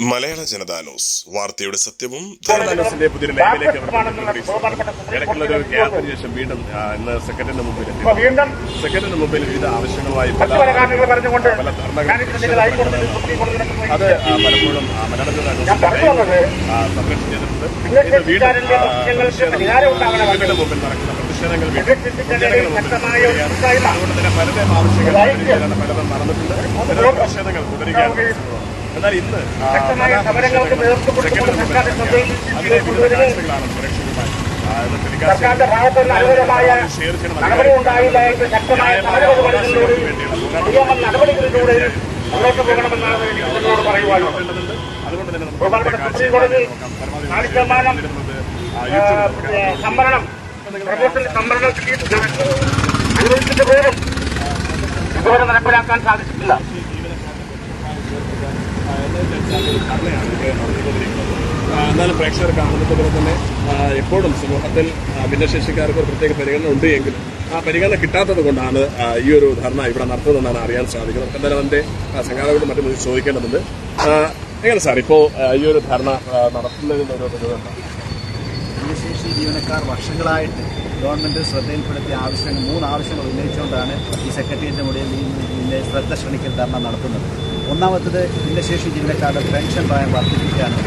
മലയാള Janata news. വാർത്തയുടെ സത്യവും ന്യൂസിന്റെ പുതിയൊരു ലൈവിലേക്ക് ഇടയ്ക്കുള്ള ഒരു ഗ്യാപ്പിന് ശേഷം വീണ്ടും ഇന്ന് സെക്രട്ടറിന്റെ മുമ്പിൽ സെക്രട്ടറിന്റെ മുമ്പിൽ വിവിധ ആവശ്യങ്ങളുമായി പല പല പോയി. അത് ആ, പലപ്പോഴും മലയാള ജനതാ ഞാൻ പറഞ്ഞു സംരക്ഷണം ചെയ്തിട്ടുണ്ട്. ഇത് വീണ്ടും മുമ്പിൽ നടക്കുന്ന പ്രതിഷേധങ്ങൾ. അതുകൊണ്ട് തന്നെ പലതരം ആവശ്യങ്ങൾ പലതും നടന്നിട്ടുണ്ട്. പ്രതിഷേധങ്ങൾ തുടരുകയാണ്. എന്നാൽ ഇന്ന് സർക്കാരിന്റെ ഭാഗത്തുനിന്ന് അനുകൂലമായ നടപടി ഉണ്ടായില്ല എങ്കിൽ ശക്തമായ നിയമ മുന്നോട്ട് പോകണമെന്നാണ് എനിക്ക് നിങ്ങളോട് പറയുവാനുള്ളത്. ബഹുമാനപ്പെട്ട സുപ്രീം കോടതി നാല് ശതമാനം സംവരണം സംവരണം അനുവദിച്ചിട്ട് പോലും ഇതുവരെ നടപ്പിലാക്കാൻ സാധിച്ചിട്ടില്ല. എന്നാലും പ്രേക്ഷകർ കാണുന്നത് പോലെ തന്നെ എപ്പോഴും സമൂഹത്തിൽ ഭിന്നശേഷിക്കാർക്ക് ഒരു പ്രത്യേക പരിഗണന ഉണ്ട് എങ്കിലും ആ പരിഗണന കിട്ടാത്തത് കൊണ്ടാണ് ഈ ഒരു ധർണ ഇവിടെ നടത്തുന്നതെന്നാണ് അറിയാൻ സാധിക്കുന്നത് നമുക്ക് എന്തായാലും അതിന്റെ സംഘാടകരോട് മറ്റും ചോദിക്കേണ്ടതുണ്ട് എങ്ങനെ സാർ ഇപ്പോൾ ഈ ഒരു ധർണ ആ, നടത്തുന്നതിന് ഒരു? ഭിന്നശേഷി ജീവനക്കാർ വർഷങ്ങളായിട്ട് ഗവൺമെന്റ് ശ്രദ്ധയിൽപ്പെടുത്തിയ ആവശ്യങ്ങൾ മൂന്ന് ആവശ്യങ്ങൾ ഉന്നയിച്ചുകൊണ്ടാണ് ഈ സെക്രട്ടേറിയറ്റ് മുടിയിൽ ശ്രദ്ധ ക്ഷണിക്കൽ ധർണ നടത്തുന്നത് ഒന്നാമത്തത് ഭിന്നശേഷി ജീവനക്കാരുടെ പെൻഷൻ പ്രായം വർദ്ധിപ്പിക്കുകയാണ്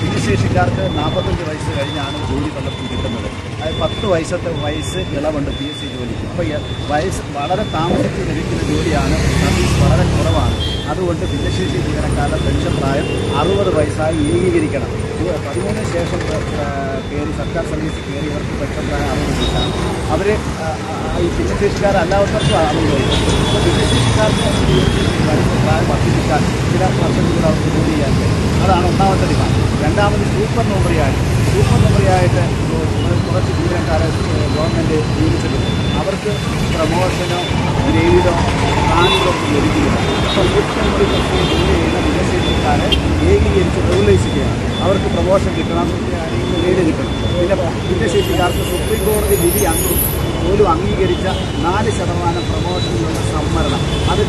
ഭിന്നശേഷിക്കാർക്ക് നാൽപ്പത്തഞ്ച് വയസ്സ് കഴിഞ്ഞാണ് ജോലി പലർക്കും കിട്ടുന്നത്. അത് പത്ത് വയസ്സത്തെ വയസ്സ് ഇളവുണ്ട് പി എസ് സി ജോലിക്ക്. അപ്പോൾ വയസ്സ് വളരെ താമസിച്ച് ലഭിക്കുന്ന ജോലിയാണ് സർവീസ് വളരെ കുറവാണ്. അതുകൊണ്ട് ഭിന്നശേഷി ജീവനക്കാരുടെ പെൻഷൻ പ്രായം അറുപത് വയസ്സായി ഏകീകരിക്കണം. പതിമൂന്നിന് ശേഷം കയറി സർക്കാർ സർവീസ് കയറിയവർക്ക് ഇവർക്ക് പെട്ടെന്ന് അവരെ അവർ ഈ ഭിന്നശേഷിക്കാരല്ലാത്തവർക്കും അല്ലാത്തവർക്കും വയസ്സ് അപ്പോൾ ഭിന്നശേഷിക്കാർക്ക് വർദ്ധിപ്പിക്കാൻ ചില വർഷങ്ങളിൽ അവർക്ക് ജോലി ചെയ്യാൻ അതാണ് ഒന്നാമത്തെ ഡിമാൻഡ്. രണ്ടാമത് സൂപ്പർ നോമ്പറിയായിട്ട് സൂപ്പർ നോമ്പറിയായിട്ട് കുറച്ച് ജീവനക്കാരെ ഗവൺമെന്റ് നിയമിച്ചിട്ടുണ്ട് അവർക്ക് പ്രമോഷനോ ഗ്രേഡോ റാങ്കോ ലഭിക്കില്ല. അപ്പോൾ പ്രശ്നം ജോലി ചെയ്യുന്ന ഭിന്നശേഷിക്കാരെ ഏകീകരിച്ച് റെഗുലൈസിക്കുകയാണ് അവർക്ക് പ്രമോഷൻ കിട്ടണം ഗ്രേഡ് കിട്ടണം. പിന്നെ ഭിന്നശേഷിക്കാർക്ക് സുപ്രീം കോടതി വിധി അംഗം പോലും അംഗീകരിച്ച നാല് ശതമാനം പ്രമോഷനിലുള്ള സംവരണം. അത്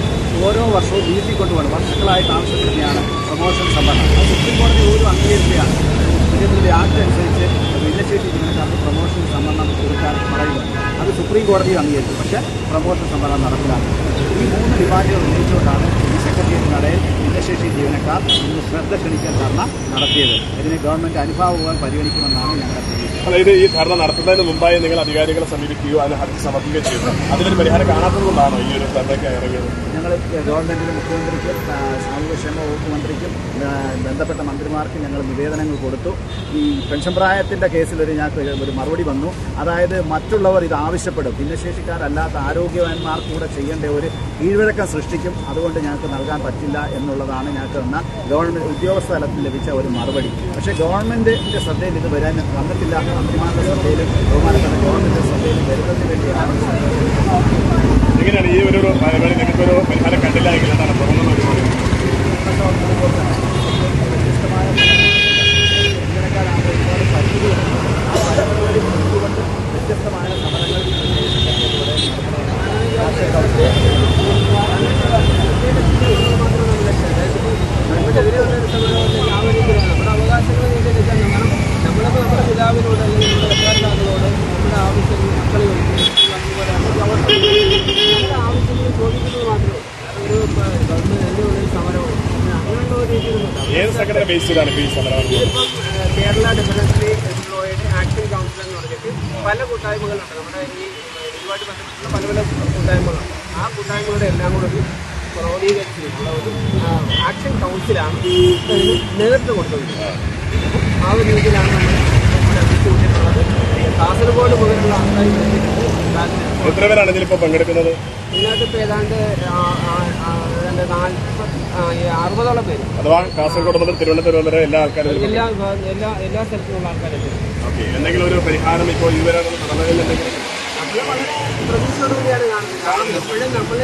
ഓരോ വർഷവും വീട്ടിൽ കൊണ്ടുപോകണം വർഷങ്ങളായിട്ട് ആവശ്യപ്പെടുന്നതാണ് പ്രമോഷൻ സംവരണം. അത് സുപ്രീം കോടതി പോലും അംഗീകരിക്കുകയാണ്. ഇതിന്റെ ആക്ട് അനുസരിച്ച് ഭിന്നശേഷി ജീവനക്കാർക്ക് പ്രമോഷൻ സംവരണം കൊടുക്കാൻ പറയുന്നത് അത് സുപ്രീം കോടതി അംഗീകരിച്ചു. പക്ഷേ പ്രമോഷൻ സംവരണം നടപ്പിലാക്കി ഈ മൂന്ന് ഡിമാൻഡുകൾ ഉന്നയിച്ചുകൊണ്ടാണ് ഈ സെക്രട്ടേറിയറ്റ് നടയിൽ ഭിന്നശേഷി ജീവനക്കാർ ഇന്ന് ശ്രദ്ധ ക്ഷണിക്കാൻ ധർണ നടത്തിയത്. ഇതിന് ഗവൺമെന്റ് അനുഭാവം പരിഗണിക്കുമെന്നാണ് ഞങ്ങളുടെ പ്രതീക്ഷ. അതായത് ഈ ധർണ നടത്തുന്നതിന് മുമ്പായി നിങ്ങൾ അധികാരികളെ സമീപിക്കുകയോ അതിന് ഹർജി സമർപ്പിക്കുകയോ ചെയ്തു അതിനൊരു പരിഹാരം കാണാത്തതുകൊണ്ടാണോ ഈ ഒരു ധർണയ്ക്ക് ഇറങ്ങിയത്? ഞങ്ങൾ ഗവൺമെന്റിന് മുഖ്യമന്ത്രിക്കും സാമൂഹ്യക്ഷേമ വകുപ്പ് മന്ത്രിക്കും ബന്ധപ്പെട്ട മന്ത്രിമാർക്കും ഞങ്ങൾ നിവേദനങ്ങൾ കൊടുത്തു. ഈ പെൻഷൻ പ്രായത്തിന്റെ കേസിലൊരു ഞങ്ങൾക്ക് ഒരു മറുപടി വന്നു. അതായത് മറ്റുള്ളവർ ഇത് ആവശ്യപ്പെടും. ഭിന്നശേഷിക്കാരല്ലാത്ത ആരോഗ്യവാന്മാർക്കൂടെ ചെയ്യേണ്ട ഒരു കീഴ്വഴക്കം സൃഷ്ടിക്കും. അതുകൊണ്ട് ഞങ്ങൾക്ക് നൽകാൻ പറ്റില്ല എന്നുള്ളതാണ് ഞങ്ങൾക്ക് തന്ന ഗവൺമെന്റ് ഉദ്യോഗസ്ഥ തലത്തിൽ ലഭിച്ച ഒരു മറുപടി. പക്ഷേ ഗവൺമെന്റിന്റെ ശ്രദ്ധയിൽ ഇത് വരാൻ വന്നിട്ടില്ല. മന്ത്രിമാരുടെ ശ്രദ്ധയിലും ബഹുമാനപ്പെട്ട ഗവൺമെന്റ് ശ്രദ്ധയിലും വരുന്നതിന് വേണ്ടിയാണ് എങ്ങനെയാണ് ഈ ഒരു പരിഹാരം കണ്ടില്ല എങ്കിൽ എന്താണ് തുടർന്ന് പരിപാടി വ്യത്യസ്തമായ ജീവനക്കാരാണ് ഒരുപാട് പരിമിതികളുണ്ട് ആ പരിമിതികൾ മുൻകൊണ്ട് വ്യത്യസ്തമായ സമരങ്ങൾ നമുക്കെതിരെയുള്ള ഒരു സമരമല്ല യാതൊരിക്കലാണ് നമ്മുടെ അവകാശങ്ങൾ നേടിയെടുക്കാൻ നമ്മൾ നമ്മളിപ്പോൾ നമ്മുടെ പിതാവിനോട് അല്ലെങ്കിൽ നമ്മുടെ രക്ഷകർത്താക്കളോട് നമ്മുടെ ആവശ്യങ്ങൾ മക്കളെ നമ്മുടെ ആവശ്യങ്ങൾ ചോദിക്കുന്നത് മാത്രമേ ഒരു ഗവൺമെന്റ് ഒരു സമരമോ പിന്നെ അങ്ങനെയുള്ള ഒരു രീതിയിലൊന്നും ഏത് സംഘടന ബേസ് ചെയ്താണ് ഇപ്പോൾ ഈ സമരം Kerala definitely employed action council എന്ന് പറഞ്ഞിട്ട് പല കൂട്ടായ്മകളുണ്ട്. നമ്മുടെ ഈ ഇതുമായിട്ട് ബന്ധപ്പെട്ടുള്ള പല പല കൂട്ടായ്മകളുണ്ട്. ആ കൂട്ടായ്മകളുടെ എല്ലാം കൂടെ ഒരു ക്രോഡീകരിച്ചിട്ടുള്ള ഒരു ആക്ഷൻ കൗൺസിലാണ് നേതൃത്വം കൊടുത്തുകൊണ്ടിരിക്കുന്നത് ആ ഒരു രീതിയിലാണ് നമ്മൾ കാസർഗോഡ് മുതലുള്ള ആൾക്കാർ എത്ര പേരാണ് ഇതിലിപ്പോൾ പങ്കെടുക്കുന്നത്? ഇതിനകത്ത് ഇപ്പോൾ ഏതാണ്ട് ഏതാണ്ട് നാൽപ്പത് അറുപതോളം പേര്. അഥവാ കാസർഗോഡ് മുതൽ തിരുവനന്തപുരം വരെ എല്ലാ ആൾക്കാരും എല്ലാ എല്ലാ എല്ലാ സ്ഥലത്തുമുള്ള ആൾക്കാരും എന്തെങ്കിലും ഒരു പരിഹാരം ഇപ്പോൾ ഇതുവരെ പ്രതീക്ഷയോടുകൂടിയാണ് കാണുന്നത്. എപ്പോഴും നമ്മൾ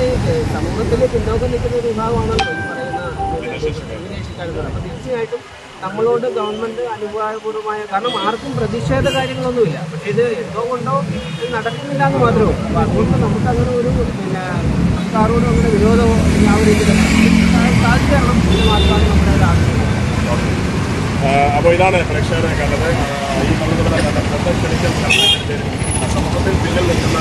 സമൂഹത്തിൽ പിന്നോക്കം നിൽക്കുന്ന ഒരു വിഭാഗമാണല്ലോ ഈ പറയുന്ന ഭിന്നശേഷിക്കാരെന്ന് അപ്പോൾ തീർച്ചയായിട്ടും നമ്മളോട് ഗവൺമെന്റ് അനുഭവപൂർവമായ കാരണം ആർക്കും പ്രതിഷേധ കാര്യങ്ങളൊന്നുമില്ല. പക്ഷേ ഇത് എന്തോ കൊണ്ടോ ഇത് നടക്കുന്നില്ല എന്ന് മാത്രമേ ഉള്ളൂ. അപ്പോൾ അതുകൊണ്ട് നമുക്ക് അങ്ങനെ ഒരു പിന്നെ സർക്കാരോട് അങ്ങനെ വിനോദമോ ആ അപ്പോൾ ഇതാണ് പ്രേക്ഷകരെ കണ്ടത്. ഈ പറഞ്ഞതുപോലെ തന്നെ ശ്രദ്ധ ക്ഷണിക്കൽ സമൂഹത്തിൽ പിന്നിൽ നിൽക്കുന്ന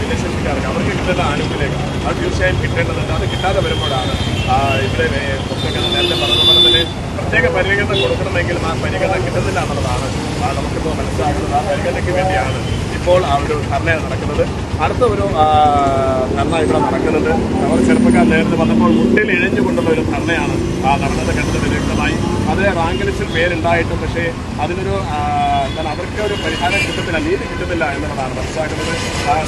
ഭിന്നശേഷിക്കാർക്ക് അവർക്ക് കിട്ടുന്ന ആനുകൂല്യങ്ങൾ അത് തീർച്ചയായും കിട്ടേണ്ടതുണ്ട്. അത് കിട്ടാതെ വരുമ്പോഴാണ് ഇവിടെ നേരത്തെ പറഞ്ഞതുപോലെ തന്നെ പ്രത്യേക പരിഗണന കൊടുക്കണമെങ്കിലും ആ പരിഗണന കിട്ടുന്നില്ല എന്നുള്ളതാണ് നമുക്കിപ്പോൾ മനസ്സിലാക്കുന്നത് ആ പരിഗണനയ്ക്ക് വേണ്ടിയാണ് ഇപ്പോൾ ആ ഒരു ധർണയാണ് നടക്കുന്നത്. അടുത്ത ഒരു ധർണ ഇവിടെ നടക്കുന്നുണ്ട്. അവർ ചെറുപ്പക്കാർ നേരത്തെ വന്നപ്പോൾ മുട്ടിൽ ഇഴഞ്ഞുകൊണ്ടുള്ള ഒരു ധർണയാണ് ആ, നടന്നത് കണ്ടത് വ്യക്തമായി. അത് റാങ്ക് പേരുണ്ടായിട്ടും പക്ഷേ അതിനൊരു എന്താണ് അവർക്ക് ഒരു പരിഹാരം കിട്ടത്തില്ല നീതി കിട്ടുന്നില്ല എന്നുള്ളതാണ് മനസ്സിലാക്കുന്നത്.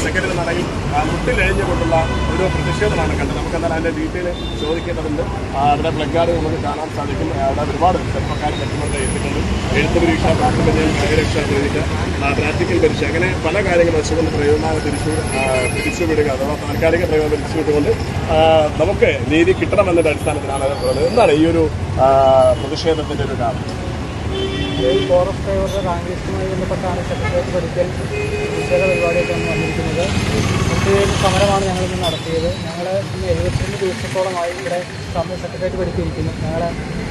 സെക്രട്ടറി നടയിൽ മുട്ടിൽ കൊണ്ടുള്ള ഒരു പ്രതിഷേധമാണ് കണ്ടത്. നമുക്ക് എന്നാൽ അതിന്റെ ഡീറ്റെയിൽ ചോദിക്കേണ്ടതുണ്ട് അവിടെ പ്ലഗാർഡ് നമുക്ക് കാണാൻ സാധിക്കും. അവിടെ ഒരുപാട് ചെറുപ്പക്കാർ മറ്റുമൊക്കെ എത്തിയിട്ടുണ്ട്. എഴുത്ത് പരീക്ഷ കാര്യരക്ഷ പരീക്ഷ പ്രാക്ടിക്കൽ പരീക്ഷ അങ്ങനെ പല കാര്യങ്ങളും വെച്ചുകൊണ്ട് പ്രയോജനം തിരിച്ചു ആ, പിരിച്ചുവിടുക അഥവാ താൽക്കാലിക പ്രയോജനം തിരിച്ചുവിട്ടുകൊണ്ട് നമുക്ക് നീതി കിട്ടണമെന്നതിന്റെ അടിസ്ഥാനത്തിലാണ്. എന്താണ് ഈ ഒരു പ്രതിഷേധത്തിന്റെ ഒരു കാരണം? ഈ ഫോറസ്റ്റ് ഡ്രൈവറുടെ റാങ്ക് ലിസ്റ്റുമായി ബന്ധപ്പെട്ടാണ് സെക്രട്ടേറിയറ്റ് പഠിക്കൽ പ്രതിഷേധ പരിപാടിയൊക്കെ വന്ന് വന്നിരിക്കുന്നത്. ഒത്തുതീർപ്പ് സമരമാണ് ഞങ്ങൾ ഇന്ന് നടത്തിയത്. ഞങ്ങൾ ഇന്ന് എഴുപത്തിരണ്ട് ദിവസത്തോളമായി ഇവിടെ സമയ സെക്രട്ടേറിയറ്റ് പഠിപ്പിച്ചിരിക്കുന്നു ഞങ്ങളെ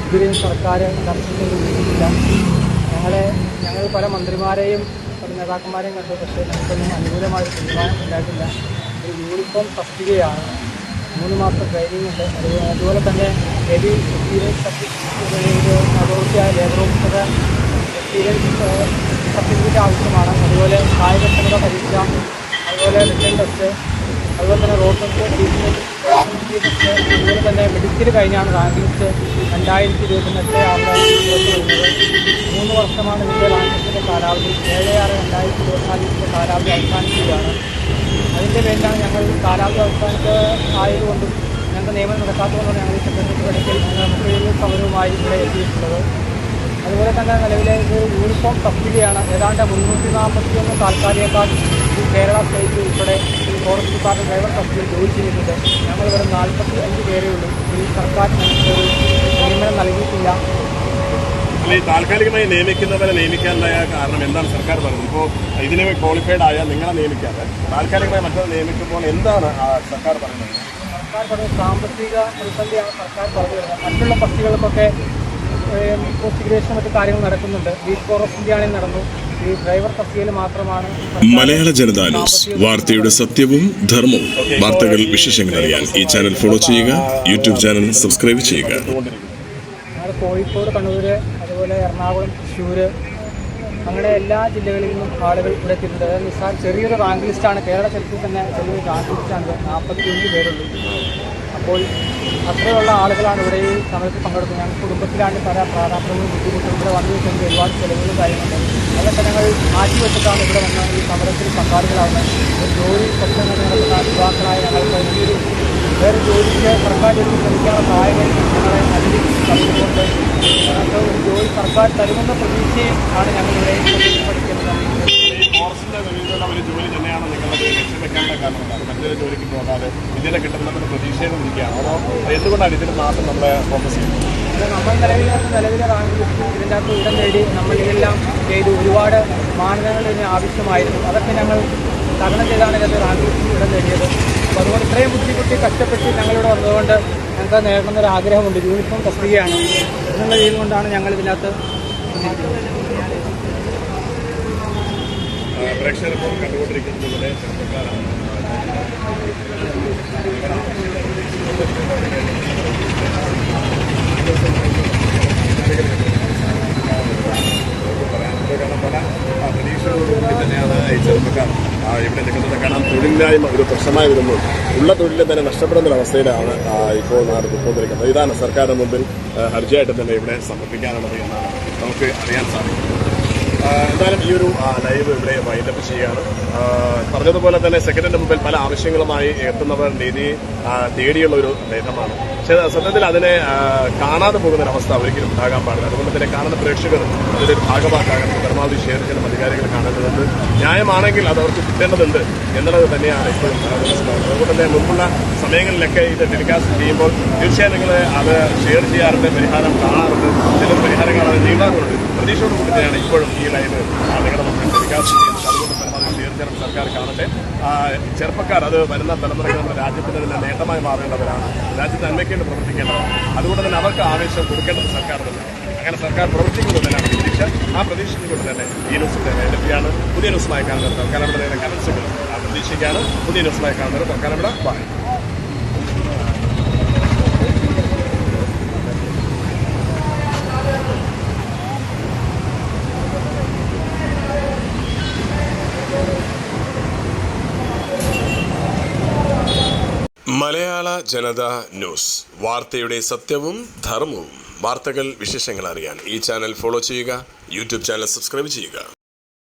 ഇതിലും സർക്കാർ ഉന്നയിച്ചിട്ടില്ല ഞങ്ങളെ ഞങ്ങൾ പല മന്ത്രിമാരെയും പല നേതാക്കന്മാരെയും കണ്ടു. പക്ഷേ ഞങ്ങൾക്കൊന്നും അനുകൂലമായ തീരുമാനം ഉണ്ടായിട്ടില്ല. ഒരു യൂണിഫോം തസ്തികയാണ് മൂന്ന് മാസം ട്രെയിനിങ് ഉണ്ട്. അതുപോലെ തന്നെ ഹെവി എക്സ്പീരിയൻസ് സർട്ടിഫിക്കറ്റ് അതോറിറ്റിയായ ലേബർ ഓഫീസർ എക്സ്പീരിയൻസ് സർട്ടിഫിക്കറ്റ് ആവശ്യമാണ്. അതുപോലെ കായികക്ഷമത പരീക്ഷ അതുപോലെ റിട്ടേൺ ടെസ്റ്റ് അതുപോലെ തന്നെ റോഡ് ടെസ്റ്റ് ടെസ്റ്റ് അതുപോലെ തന്നെ മെഡിക്കൽ കഴിഞ്ഞാണ് റാങ്ക് ലിസ്റ്റ് രണ്ടായിരത്തി ഇരുപത്തിനെട്ട് ആറിന് പുറത്തു വരുന്നത്. മൂന്ന് വർഷമാണ് ഇതിന്റെ റാങ്ക് ലിസ്റ്റിന്റെ കാലാവധി. ഏഴ് ആറ് രണ്ടായിരത്തി ഇരുപത്തിനാലിന്റെ കാലാവധി അവസാനിക്കുകയാണ്. അതിന്റെ പേരിലാണ് ഞങ്ങൾ കാലാവധി അവസാനത്തെ ആയതുകൊണ്ടും ഞങ്ങൾക്ക് നിയമനം നടക്കാത്തതുകൊണ്ടാണ് ഞങ്ങൾ ഈ സെക്രട്ടറി നമുക്ക് ഈ സമരവുമായി ഇവിടെ എത്തിയിട്ടുള്ളത്. അതുപോലെ തന്നെ നിലവിലെ ഇത് യൂണിഫോം സബ്സിഡിയാണ് ഏതാണ്ട് മുന്നൂറ്റി നാൽപ്പത്തി ഒന്ന് താൽക്കാലികക്കാർ ഈ കേരള സ്റ്റേറ്റ് ഉൾപ്പെടെ ഈ ഫോറസ്റ്റ് ഡിപ്പാർട്ട്മെന്റ് ഡ്രൈവർ സബ്സിഡി ജോലി ചെയ്യുന്നുണ്ട് ഞങ്ങൾ ഇവിടെ നാൽപ്പത്തി അഞ്ച് പേരേ ഉള്ളൂ. ഈ സർക്കാർ ഒരു നിയമനം നൽകിയിട്ടില്ല. ഈ താൽക്കാലികമായി നിയമിക്കുന്നവരെ നിയമിക്കാനുള്ള കാരണം എന്താണ് സർക്കാർ പറഞ്ഞത്? ഇപ്പോൾ ഇതിനെ ക്വാളിഫൈഡ് ആയാൽ നിങ്ങളെ നിയമിക്കാതെ താൽക്കാലികമായി മറ്റൊരു നിയമിക്കുമ്പോൾ എന്താണ് സർക്കാർ പറയുന്നത്? സർക്കാർ പറഞ്ഞ സാമ്പത്തിക പ്രതിസന്ധിയാണ് സർക്കാർ പറഞ്ഞു. വരുന്നത് മറ്റുള്ള പദ്ധതികൾക്കൊക്കെ ഇൻവെസ്റ്റിഗേഷൻ മറ്റു കാര്യങ്ങൾ നടക്കുന്നുണ്ട്. ബീച്ച് ഫോറസ്റ്റ് ആണെങ്കിൽ നടന്നു. ഈ ഡ്രൈവർ തസ്തികയിൽ മാത്രമാണ് മലയാള ജനതാ ന്യൂസ്. വാർത്തയുടെ സത്യവും ധർമ്മവും. വാർത്തകൾ വിശേഷങ്ങൾ അറിയാൻ ഈ ചാനൽ ഫോളോ ചെയ്യുക. യൂട്യൂബ് ചാനൽ സബ്സ്ക്രൈബ് ചെയ്യുക. കോഴിക്കോട് കണ്ണൂര് അതുപോലെ എറണാകുളം തൃശ്ശൂർ അങ്ങനെ എല്ലാ ജില്ലകളിൽ നിന്നും ആളുകൾ ഇവിടെ എത്തിയിട്ടുണ്ട്. അതായത് നിസ്സാർ ചെറിയൊരു റാങ്ക് ലിസ്റ്റാണ് കേരള ചരിത്രത്തിൽ തന്നെ ചെറിയൊരു റാങ്ക് ലിസ്റ്റാണ് നാൽപ്പത്തി ഒന്ന് പേരുള്ളൂ അപ്പോൾ അത്രയുള്ള ആളുകളാണ് ഇവിടെ ഈ സമരത്തിൽ പങ്കെടുക്കുന്നത്. ഞങ്ങൾ കുടുംബത്തിലാണ് പല പ്രാധാന്യങ്ങളും ബുദ്ധിമുട്ടും ഇവിടെ വന്നു വെച്ചെങ്കിൽ ഒരുപാട് ചെലവുകളും കാര്യങ്ങളുണ്ട് അതൊക്കെ ഞങ്ങൾ മാറ്റിവെച്ചിട്ടാണ് ഇവിടെ വന്ന ഈ സമരത്തിൽ പങ്കാളികളാവുന്നത്. ജോലി സ്വപ്നം നടക്കുന്ന യുവാക്കളായ ഞങ്ങൾക്ക് ഈ ഒരു വേറെ ജോലിക്ക് സർക്കാർ ജോലി ശ്രമിക്കാനുള്ള സഹായങ്ങൾ ഞങ്ങളെ അതിൽ തന്നുകൊണ്ട് ഞങ്ങൾക്ക് ഒരു ജോലി സർക്കാർ തരുമെന്ന പ്രതീക്ഷയും ആണ് ഞങ്ങളിവിടെ പഠിക്കുന്നത്. ഒരു ജോലി തന്നെയാണ് നിങ്ങളുടെ ലക്ഷ്യം വെക്കാനുള്ള കാരണം. എന്താണ് മറ്റൊരു ജോലിക്ക് പോകാതെ ഇതിനെ കിട്ടുന്ന പ്രതീക്ഷയിൽ ഇരിക്കുകയാണ് അതോ എന്തുകൊണ്ടാണ് ഇതിന് മാത്രം നമ്മളെ ഫോക്കസ് ചെയ്യുന്നത്? നമ്മൾ നിലവിൽ നിലവിലെ റാങ്ക് ലിസ്റ്റ് ഇതിന്റെ അകത്ത് ഇടം നേടി നമ്മൾ ഇതെല്ലാം ചെയ്ത് ഒരുപാട് മാനദണ്ഡങ്ങൾ ഇതിന് ആവശ്യമായിരുന്നു. അതൊക്കെ ഞങ്ങൾ തരണം ചെയ്താണ് ഇതിനകത്ത് റാങ്ക് ലിസ്റ്റിൽ ഇടം നേടിയത്. അപ്പോൾ അതുകൊണ്ട് ഇത്രയും ബുദ്ധിമുട്ടി കഷ്ടപ്പെട്ട് ഞങ്ങളിവിടെ വന്നതുകൊണ്ട് ഞങ്ങൾക്ക് നേടണമെന്നൊരു ആഗ്രഹമുണ്ട്. യൂണിഫോം തസ്തികയാണ് എന്നുള്ള രീതിയിൽ കൊണ്ടാണ് ഞങ്ങൾ ഇതിനകത്ത് കണ്ടുകൊണ്ടിരിക്കുന്നത് ചെറുപ്പക്കാരാണ് കാരണം പല ആ, പ്രതീക്ഷകളോടുകൂടി തന്നെയാണ് ഈ ചെറുപ്പക്കാർ ആ, ഇവിടെ നിൽക്കുന്നത് കാരണം തൊഴിലില്ലായ്മ ഒരു പ്രശ്നമായി വരുമ്പോൾ ഉള്ള തൊഴിൽ തന്നെ നഷ്ടപ്പെടുന്ന ഒരവസ്ഥയിലാണ് ഇപ്പോൾ നാട് പോയിക്കൊണ്ടിരിക്കുന്നത് ഇതാണ് സർക്കാരിന് മുമ്പിൽ ഹർജിയായിട്ട് തന്നെ ഇവിടെ സമർപ്പിക്കാനുള്ളത് എന്നാണ് നമുക്ക് അറിയാൻ സാധിക്കുന്നത്. എന്തായാലും ഈ ഒരു ലൈവ് ഇവിടെ വൈൻഡപ്പ് ചെയ്യുകയാണ്. പറഞ്ഞതുപോലെ തന്നെ സെക്രട്ടറിന്റെ മുമ്പിൽ പല ആവശ്യങ്ങളുമായി എത്തുന്നവർ നീതി തേടിയുള്ള ഒരു നേട്ടമാണ്. പക്ഷേ സത്യത്തിൽ അതിനെ കാണാതെ പോകുന്ന ഒരു അവസ്ഥ ഒരിക്കലും ഉണ്ടാകാൻ പാടില്ല. അതുകൊണ്ട് തന്നെ കാണുന്ന പ്രേക്ഷകർ അതിലൊരു ഒരു ഭാഗമാക്കാൻ പരമാവധി ഷെയർ ചെയ്യണം അധികാരികൾ കാണേണ്ടതുണ്ട് ന്യായമാണെങ്കിൽ അത് അവർക്ക് കിട്ടേണ്ടതുണ്ട് എന്നുള്ളത് തന്നെയാണ് ഇപ്പോഴും അതുകൊണ്ട് തന്നെ മുമ്പുള്ള സമയങ്ങളിലൊക്കെ ഇത് ടെലികാസ്റ്റ് ചെയ്യുമ്പോൾ തീർച്ചയായും നിങ്ങൾ അത് ഷെയർ ചെയ്യാറുണ്ട് പരിഹാരം കാണാറുണ്ട്. ചില പരിഹാരങ്ങൾ അത് നീങ്ങാറുണ്ട് പ്രതീക്ഷയോട് കൂടി തന്നെയാണ് ഇപ്പോഴും ഈ ലൈന് നിങ്ങളുടെ മുമ്പിൽ ചെയ്യുന്നത് അതുകൊണ്ട് പരമാവധി ഷെയർ സർക്കാർ കാണട്ടെ. ചെറുപ്പക്കാർ അത് വരുന്ന തലമുറയ്ക്ക് നമ്മുടെ രാജ്യത്തിന് തന്നെ നേട്ടമായി മാറേണ്ടവരാണ്. രാജ്യത്ത് നന്മയ്ക്ക് വേണ്ടി പ്രവർത്തിക്കേണ്ടതാണ് അതുകൊണ്ട് തന്നെ അവർക്ക് ആവേശം കൊടുക്കേണ്ടത് സർക്കാർ തന്നെയാണ് അങ്ങനെ സർക്കാർ പ്രവർത്തിക്കുന്നത് തന്നെയാണ് പ്രതീക്ഷ. ആ പ്രതീക്ഷയിലൂടെ തന്നെ ഈ ന്യൂസിന്റെ ലഭ്യമാണ് പുതിയ ന്യൂസുമായി കാണുന്നത് തൽക്കാലം ഇവിടെ ആ പ്രതീക്ഷിക്കുകയാണ്. പുതിയ ന്യൂസുമായി കാണുന്നത് തൽക്കാലം ഇവിടെ ബൈ. Malayala Janata news. വാർത്തയുടെ സത്യവും ധർമ്മവും. വാർത്തകൾ വിശേഷങ്ങൾ അറിയാൻ ഈ ചാനൽ ഫോളോ ചെയ്യുക യൂട്യൂബ് ചാനൽ സബ്സ്ക്രൈബ് ചെയ്യുക.